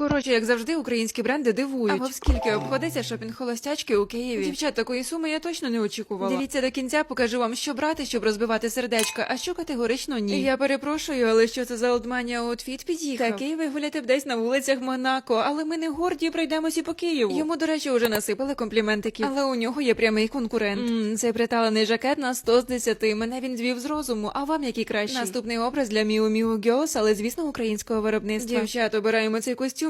Коротше, як завжди, українські бренди дивують. А в скільки обходиться шопінг холостячки у Києві? Дівчат, такої суми я точно не очікувала. Дивіться до кінця, покажу вам, що брати, щоб розбивати сердечка, а що категорично ні. Я перепрошую, але що це за олдманія аутфіт під'їхав? Такий вигуляти б десь на вулицях Монако, але ми не горді пройдемося по Києву. Йому, до речі, вже насипали компліментики. Але у нього є прямий конкурент. Ммм, цей приталений жакет на 100 з 10. Мене він звів з розуму. А вам який кращий? Наступний образ для Міу Міу Гьос, але звісно українського виробництва. Дівчат, обираємо цей костюм.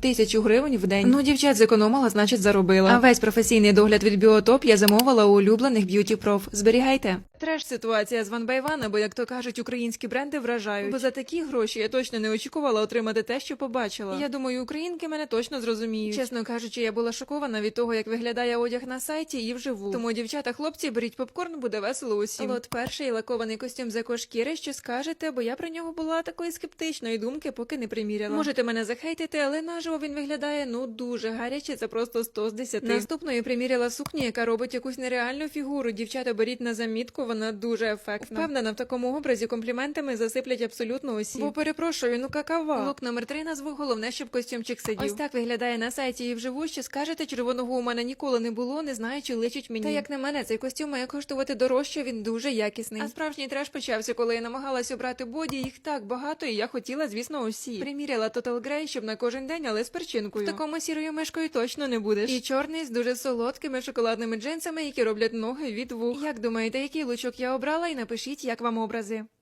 тисячу гривень в день. Ну, дівчат зекономила, значить заробила. А весь професійний догляд від біотоп я замовила у улюблених б'юті проф. Зберігайте. Треш ситуація з Ван Байвана, бо як то кажуть, українські бренди вражають. Бо за такі гроші я точно не очікувала отримати те, що побачила. Я думаю, українки мене точно зрозуміють. Чесно кажучи, я була шокована від того, як виглядає одяг на сайті і вживу. Тому, дівчата, хлопці, беріть попкорн, буде весело усім. Лот перший лакований костюм з екошкіри, що скажете, бо я про нього була такої скептичної думки, поки не приміряла. Можете мене захейтити, але наживо він виглядає ну дуже гаряче. Це просто 100 з 10. Наступною приміряла сукню, яка робить якусь нереальну фігуру. Дівчата, беріть на замітку, вона дуже ефектна. Впевнена, в такому образі компліментами засиплять абсолютно усі. Бо перепрошую, ну какава. Лук номер три назву головне, щоб костюмчик сидів. Ось так виглядає на сайті і вживу. Що скажете, червоного у мене ніколи не було, не знаю, чи личить мені. Та як на мене, цей костюм має коштувати дорожче, він дуже якісний. А справжній треш почався, коли я намагалась обрати боді. Їх так багато, і я хотіла, звісно, усі. Приміряла Total Grey, щоб на кожен день, але з перчинкою. В такому сірою мишкою точно не будеш. І чорний з дуже солодкими шоколадними джинсами, які роблять ноги від вух. Як думаєте, який лучок я обрала? І напишіть, як вам образи.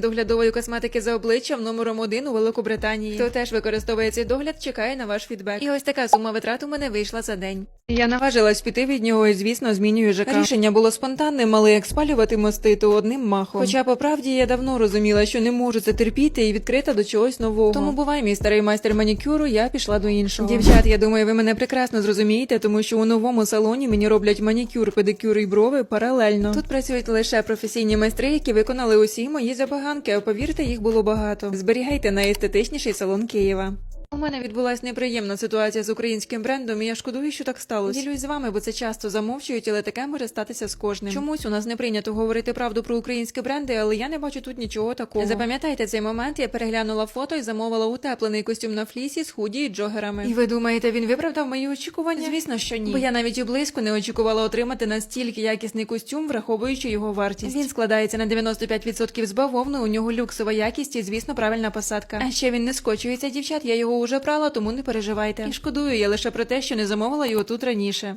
доглядової косметики за обличчям номером один у Великобританії. Хто теж використовує цей догляд, чекає на ваш фідбек. І ось така сума витрат у мене вийшла за день. Я наважилась піти від нього і, звісно, змінюю ЖК. Рішення було спонтанним, але як спалювати мости, то одним махом. Хоча, по правді, я давно розуміла, що не можу це терпіти і відкрита до чогось нового. Тому бувай, мій старий майстер манікюру, я пішла до іншого. Дівчат, я думаю, ви мене прекрасно зрозумієте, тому що у новому салоні мені роблять манікюр, педикюр і брови паралельно. Тут працюють лише професійні майстри, які виконали усі мої забаганки, а повірте, їх було багато. Зберігайте найестетичніший салон Києва. У мене відбулася неприємна ситуація з українським брендом, і я шкодую, що так сталося. Ділюсь з вами, бо це часто замовчують, але таке може статися з кожним. Чомусь у нас не прийнято говорити правду про українські бренди, але я не бачу тут нічого такого. Запам'ятайте цей момент. Я переглянула фото і замовила утеплений костюм на флісі з худі і джогерами. І ви думаєте, він виправдав мої очікування? Звісно, що ні. Бо я навіть і близько не очікувала отримати настільки якісний костюм, враховуючи його вартість. Він складається на 95% з бавовни, у нього люксова якість і, звісно, правильна посадка. А ще він не скочується, дівчат. Я його уже прала, тому не переживайте. І шкодую я лише про те, що не замовила його тут раніше.